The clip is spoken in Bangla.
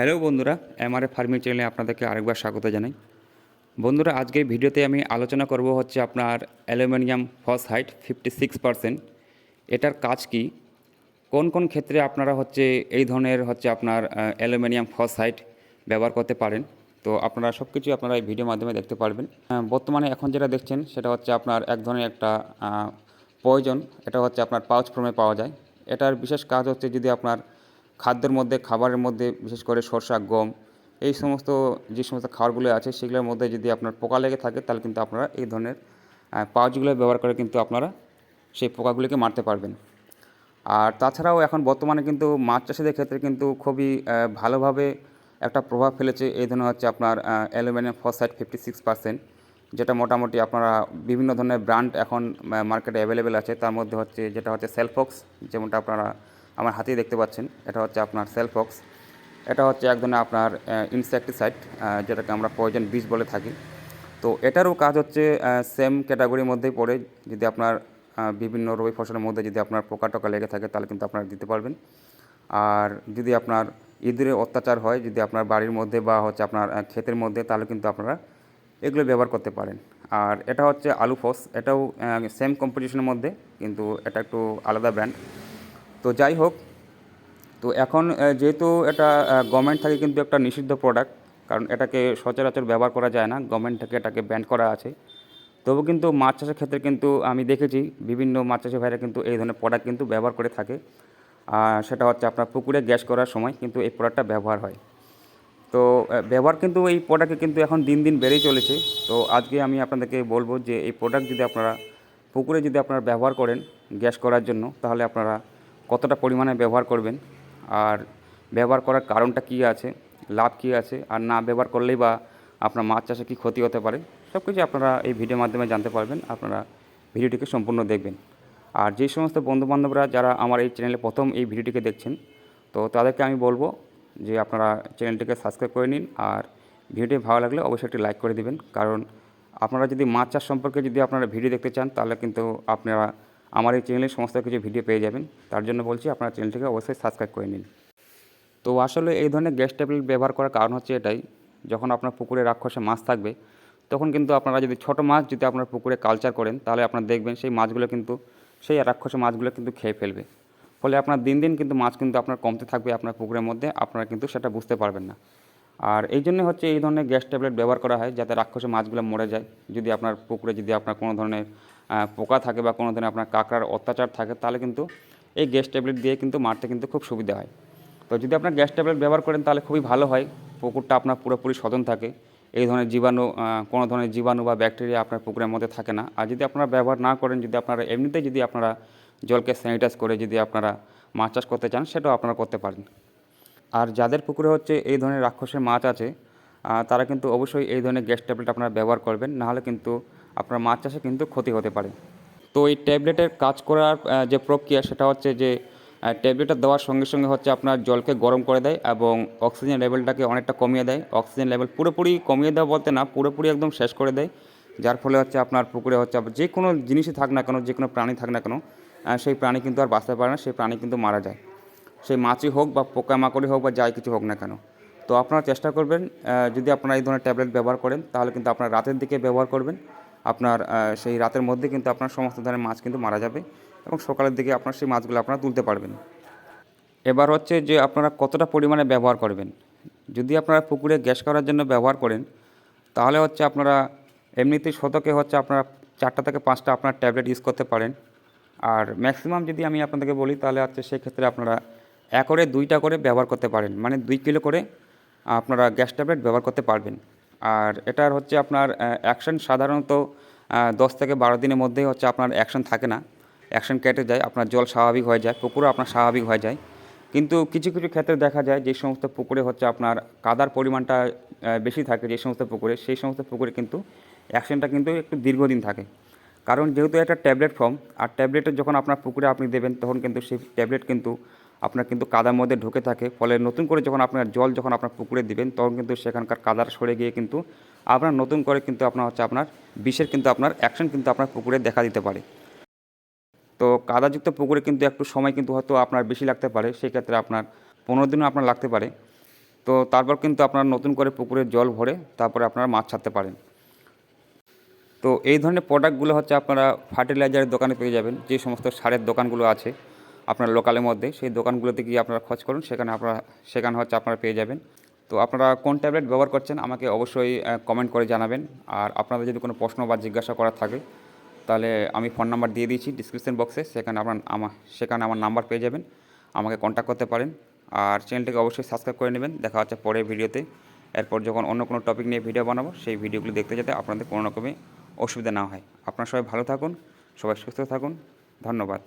হ্যালো বন্ধুরা এমআরএ ফার্মিং চ্যানেলে আপনাদেরকে আরেকবার স্বাগত জানাই। বন্ধুরা, আজকের ভিডিওতে আমি আলোচনা করব হচ্ছে আপনার aluminium phosphide fifty six percent. এটার কাজ কি? কোন কোন ক্ষেত্রে আপনারা হচ্ছে এই ধরনের হচ্ছে আপনার অ্যালুমিনিয়াম ফসহাইট ব্যবহার করতে পারেন? তো আপনারা সব কিছু আপনারা এই ভিডিওর মাধ্যমে দেখতে পারবেন। বর্তমানে এখন যেটা দেখছেন, সেটা হচ্ছে আপনার এক ধরনের একটা প্রয়োজন। এটা হচ্ছে আপনার পাউচ ফর্মে পাওয়া যায়। এটার বিশেষ কাজ হচ্ছে যদি আপনার খাদ্যের মধ্যে, খাবারের মধ্যে, বিশেষ করে সরষা, গম, এই সমস্ত যে সমস্ত খাবারগুলো আছে, সেগুলোর মধ্যে যদি আপনার পোকা লেগে থাকে, তাহলে কিন্তু আপনারা এই ধরনের পাউচগুলো ব্যবহার করে কিন্তু আপনারা সেই পোকাগুলিকে মারতে পারবেন। আর তাছাড়াও এখন বর্তমানে কিন্তু মাছ চাষিদের ক্ষেত্রে কিন্তু খুবই ভালোভাবে একটা প্রভাব ফেলেছে। এই ধরনের হচ্ছে আপনার aluminium phosphide fifty six percent যেটা মোটামুটি আপনারা বিভিন্ন ধরনের ব্র্যান্ড এখন মার্কেটে অ্যাভেলেবেল আছে। তার মধ্যে হচ্ছে, যেটা হচ্ছে সেলফক্স যেমনটা আপনারা আমার হাতেই দেখতে পাচ্ছেন। এটা হচ্ছে আপনার সেলফক্স এটা হচ্ছে এক ধরনের আপনার ইনসেকটিসাইড যেটাকে আমরা পয়জন বিষ বলে থাকি। তো এটারও কাজ হচ্ছে সেম ক্যাটাগরির মধ্যেই পড়ে। যদি আপনার বিভিন্ন রবি ফসলের মধ্যে যদি আপনার পোকা টোকা লেগে থাকে, তাহলে কিন্তু আপনারা দিতে পারবেন। আর যদি আপনার ইঁদুরের অত্যাচার হয়, যদি আপনার বাড়ির মধ্যে বা হচ্ছে আপনার ক্ষেতের মধ্যে, তাহলে কিন্তু আপনারা এগুলো ব্যবহার করতে পারেন। আর এটা হচ্ছে আলু ফস এটাও সেম কম্পোজিশনের মধ্যে, কিন্তু এটা একটু আলাদা ব্র্যান্ড তো যাই হোক, তো এখন যেহেতু এটা গভর্নমেন্ট থেকে কিন্তু একটা নিষিদ্ধ প্রোডাক্ট কারণ এটাকে সচরাচর ব্যবহার করা যায় না গভর্নমেন্ট থেকে এটাকে ব্যান করা আছে। তবু কিন্তু মাছ চাষের ক্ষেত্রে কিন্তু আমি দেখেছি, বিভিন্ন মাছ চাষি ভাইরা কিন্তু এই ধরনের প্রোডাক্ট কিন্তু ব্যবহার করে থাকে। আর সেটা হচ্ছে আপনার পুকুরে গ্যাস করার সময় কিন্তু এই প্রোডাক্টটা ব্যবহার হয়। তো ব্যবহার কিন্তু এই প্রোডাক্টে কিন্তু এখন দিন দিন বেড়েই চলেছে। তো আজকে আমি আপনাদেরকে বলব যে এই প্রোডাক্ট যদি আপনারা, পুকুরে যদি আপনারা ব্যবহার করেন গ্যাস করার জন্য, তাহলে আপনারা কতটা পরিমাণে ব্যবহার করবেন, আর ব্যবহার করার কারণটা কী আছে, লাভ কী আছে, আর না ব্যবহার করলেই বা আপনার মাছ চাষে কী ক্ষতি হতে পারে সব কিছু আপনারা এই ভিডিওর মাধ্যমে জানতে পারবেন, আপনারা ভিডিওটিকে সম্পূর্ণ দেখবেন। আর যে সমস্ত বন্ধুবান্ধবরা যারা আমার এই চ্যানেলে প্রথম এই ভিডিওটিকে দেখছেন, তো তাদেরকে আমি বলব যে আপনারা চ্যানেলটিকে সাবস্ক্রাইব করে নিন, আর ভিডিওটি ভালো লাগলে অবশ্যই একটি লাইক করে দিবেন, কারণ আপনারা যদি মাছ চাষ সম্পর্কে যদি আপনারা ভিডিও দেখতে চান, তাহলে কিন্তু আপনারা আমার এই চ্যানেলে সমস্ত কিছু ভিডিও পেয়ে যাবেন। তার জন্য বলছি আপনারা চ্যানেলটিকে অবশ্যই সাবস্ক্রাইব করে নিন। তো আসলে এই ধরনের গ্যাস ট্যাবলেট ব্যবহার করার কারণ হচ্ছে এটাই, যখন আপনার পুকুরে রাক্ষসে মাছ থাকবে, তখন কিন্তু আপনারা যদি ছোট মাছ যদি আপনার পুকুরে কালচার করেন, তাহলে আপনারা দেখবেন সেই মাছগুলো কিন্তু, সেই রাক্ষসে মাছগুলো কিন্তু খেয়ে ফেলবে। ফলে আপনার দিন দিন কিন্তু মাছ কিন্তু আপনার কমতে থাকবে আপনার পুকুরের মধ্যে, আপনারা কিন্তু সেটা বুঝতে পারবেন না। আর এই জন্য হচ্ছে এই ধরনের গ্যাস ট্যাবলেট ব্যবহার করা হয়, যাতে রাক্ষসে মাছগুলো মরে যায়, যদি আপনার পুকুরে যদি আপনার কোনো ধরনের পোকা থাকে বা কোনো ধরনের আপনার কাঁকড়ার অত্যাচার থাকে, তাহলে কিন্তু এই গ্যাস ট্যাবলেট দিয়ে কিন্তু মারতে কিন্তু খুব সুবিধা হয়। তো যদি আপনার গ্যাস ট্যাবলেট ব্যবহার করেন, তাহলে খুবই ভালো হয়। পুকুরটা আপনার পুরোপুরি সদন থাকে। এই ধরনের জীবাণু কোনো ধরনের জীবাণু বা ব্যাকটেরিয়া আপনার পুকুরের মধ্যে থাকে না। আর যদি আপনারা ব্যবহার না করেন, যদি আপনারা এমনিতেই যদি আপনারা জলকে স্যানিটাইজ করে যদি আপনারা মাছ চাষ করতে চান, সেটাও আপনারা করতে পারেন। আর যাদের পুকুরে হচ্ছে এই ধরনের রাক্ষসের মাছ আছে তারা কিন্তু অবশ্যই এই ধরনের গ্যাস ট্যাবলেট আপনারা ব্যবহার করবেন। নাহলে কিন্তু আপনার মাছ চাষে কিন্তু ক্ষতি হতে পারে। তো এই ট্যাবলেটের কাজ করার যে প্রক্রিয়া সেটা হচ্ছে যে ট্যাবলেটটা দেওয়ার সঙ্গে সঙ্গে হচ্ছে আপনার জলকে গরম করে দেয় এবং অক্সিজেন লেভেলটাকে অনেকটা কমিয়ে দেয়। অক্সিজেন লেভেল পুরোপুরি কমিয়ে দেওয়া বলতে না, পুরোপুরি একদম শেষ করে দেয়, যার ফলে হচ্ছে আপনার পুকুরে হচ্ছে যে কোনো জিনিসই থাক না কেন, যে কোনো প্রাণী থাক না কেন সেই প্রাণী কিন্তু আর বাঁচতে পারে না, সেই প্রাণী কিন্তু মারা যায়। সেই মাছই হোক বা পোকামাকড়ই হোক বা যাই কিছু হোক না কেন। তো আপনারা চেষ্টা করবেন যদি আপনারা এই ধরনের ট্যাবলেট ব্যবহার করেন, তাহলে কিন্তু আপনারা রাতের দিকে ব্যবহার করবেন। আপনার সেই রাতের মধ্যে কিন্তু আপনার সমস্ত ধরনের মাছ কিন্তু মারা যাবে এবং সকালের দিকে আপনার সেই মাছগুলো আপনারা তুলতে পারবেন। এবার হচ্ছে যে আপনারা কতটা পরিমাণে ব্যবহার করবেন? যদি আপনারা পুকুরে গ্যাস করার জন্য ব্যবহার করেন, তাহলে হচ্ছে আপনারা এমনিতেই শতকে হচ্ছে আপনারা চারটা থেকে পাঁচটা আপনার ট্যাবলেট ইউজ করতে পারেন। আর ম্যাক্সিমাম যদি আমি আপনাদেরকে বলি, তাহলে হচ্ছে সেক্ষেত্রে আপনারা একরে দুইটা করে ব্যবহার করতে পারেন। মানে দুই কিলো করে আপনারা গ্যাস ট্যাবলেট ব্যবহার করতে পারবেন। আর এটার হচ্ছে আপনার অ্যাকশন সাধারণত দশ থেকে বারো দিনের মধ্যেই হচ্ছে আপনার অ্যাকশন থাকে না। অ্যাকশন কেটে যায়, আপনার জল স্বাভাবিক হয়ে যায়, পুকুরও আপনার স্বাভাবিক হয়ে যায়। কিন্তু কিছু কিছু ক্ষেত্রে দেখা যায় যে সমস্ত পুকুরে হচ্ছে আপনার কাদার পরিমাণটা বেশি থাকে যে সমস্ত পুকুরে, সেই সমস্ত পুকুরে কিন্তু অ্যাকশনটা কিন্তু একটু দীর্ঘদিন থাকে। কারণ যেহেতু একটা ট্যাবলেট ফর্ম আর ট্যাবলেটে যখন আপনার পুকুরে আপনি দেবেন, তখন কিন্তু সেই ট্যাবলেট কিন্তু আপনার কিন্তু কাদার মধ্যে ঢুকে থাকে, ফলে নতুন করে যখন আপনার জল যখন আপনার পুকুরে দিবেন, তখন কিন্তু সেখানকার কাদার সরে গিয়ে কিন্তু আপনার নতুন করে কিন্তু আপনার হচ্ছে আপনার বিষের কিন্তু আপনার অ্যাকশন কিন্তু আপনার পুকুরে দেখা দিতে পারে। তো কাদাযুক্ত পুকুরে কিন্তু একটু সময় কিন্তু হয়তো আপনার বেশি লাগতে পারে, সেক্ষেত্রে আপনার পনেরো দিনও আপনার লাগতে পারে। তো তারপর কিন্তু আপনার নতুন করে পুকুরে জল ভরে তারপরে আপনারা মাছ ছাড়তে পারেন। তো এই ধরনের প্রোডাক্টগুলো হচ্ছে আপনারা ফার্টিলাইজারের দোকানে পেয়ে যাবেন, যে সমস্ত সারের দোকানগুলো আছে। আপনার লোকালের মধ্যে, সেই দোকানগুলোতে গিয়ে আপনারা খোঁজ করুন, সেখানে আপনারা, সেখানে হচ্ছে আপনারা পেয়ে যাবেন। তো আপনারা কোন ট্যাবলেট ব্যবহার করছেন, আমাকে অবশ্যই কমেন্ট করে জানাবেন। আর আপনাদের যদি কোনো প্রশ্ন বা জিজ্ঞাসা করার থাকে, তাহলে আমি ফোন নাম্বার দিয়ে দিয়েছি ডিসক্রিপশন বক্সে সেখানে আপনার আমার সেখানে আমার নাম্বার পেয়ে যাবেন। আমাকে কন্ট্যাক্ট করতে পারেন। আর চ্যানেলটিকে অবশ্যই সাবস্ক্রাইব করে নেবেন। দেখা হচ্ছে পরের ভিডিওতে। এরপর যখন অন্য কোনো টপিক নিয়ে ভিডিও বানাবো, সেই ভিডিওগুলি দেখতে যেতে আপনাদের কোনো রকমই অসুবিধা না হয়। আপনারা সবাই ভালো থাকুন, সবাই সুস্থ থাকুন। ধন্যবাদ।